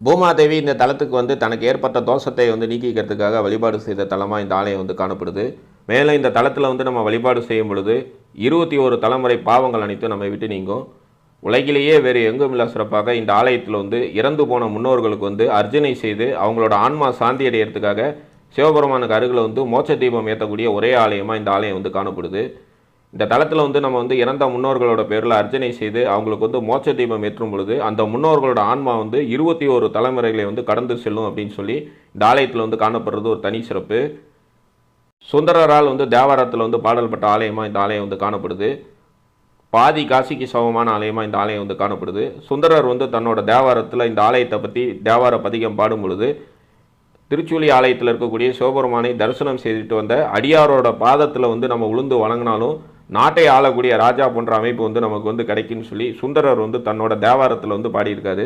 பூமாதேவி இந்த தலத்துக்கு வந்து தனக்கு ஏற்பட்ட தோஷத்தை வந்து நீக்கிக்கிறதுக்காக வழிபாடு செய்த தலமாக இந்த ஆலயம் வந்து காணப்படுது. மேலும் இந்த தலத்தில் வந்து நம்ம வழிபாடு செய்யும் பொழுது இருபத்தி ஒரு தலைமுறை பாவங்கள் அனைத்தும் நம்மை விட்டு நீங்கும். உலகிலேயே வேறு எங்கும் இல்லை சிறப்பாக இந்த ஆலயத்தில் வந்து இறந்து போன முன்னோர்களுக்கு வந்து அர்ஜனை செய்து அவங்களோட ஆன்மா சாந்தி அடையிறதுக்காக சிவபெருமானுக்கு அருகில் வந்து மோட்ச தீபம் ஏற்றக்கூடிய ஒரே ஆலயமாக இந்த ஆலயம் வந்து காணப்படுது. இந்த தளத்தில் வந்து நம்ம வந்து இறந்த முன்னோர்களோட பேரில் அர்ச்சனை செய்து அவங்களுக்கு வந்து மோட்ச தீபம் ஏற்றும் பொழுது அந்த முன்னோர்களோட ஆன்மா வந்து இருபத்தி ஒரு தலைமுறைகளை வந்து கடந்து செல்லும் அப்படின்னு சொல்லி இந்த ஆலயத்தில் வந்து காணப்படுறது ஒரு தனி சிறப்பு. சுந்தரரால் வந்து தேவாரத்தில் வந்து பாடல்பட்ட ஆலயமாக இந்த ஆலயம் வந்து காணப்படுது. பாதி காசிக்கு சமமான ஆலயமாக இந்த ஆலயம் வந்து காணப்படுது. சுந்தரர் வந்து தன்னோட தேவாரத்தில் இந்த ஆலயத்தை பற்றி தேவார பதிகம் பாடும் பொழுது திருச்சூலி ஆலயத்தில் இருக்கக்கூடிய சிவபெருமானை தரிசனம் செய்துட்டு வந்த அடியாரோட பாதத்தில் வந்து நம்ம உளுந்து வணங்கினாலும் நாட்டை ஆளக்கூடிய ராஜா போன்ற அமைப்பு வந்து நமக்கு வந்து கிடைக்குன்னு சொல்லி சுந்தரர் வந்து தன்னோட தேவாரத்தில் வந்து பாடியிருக்காரு.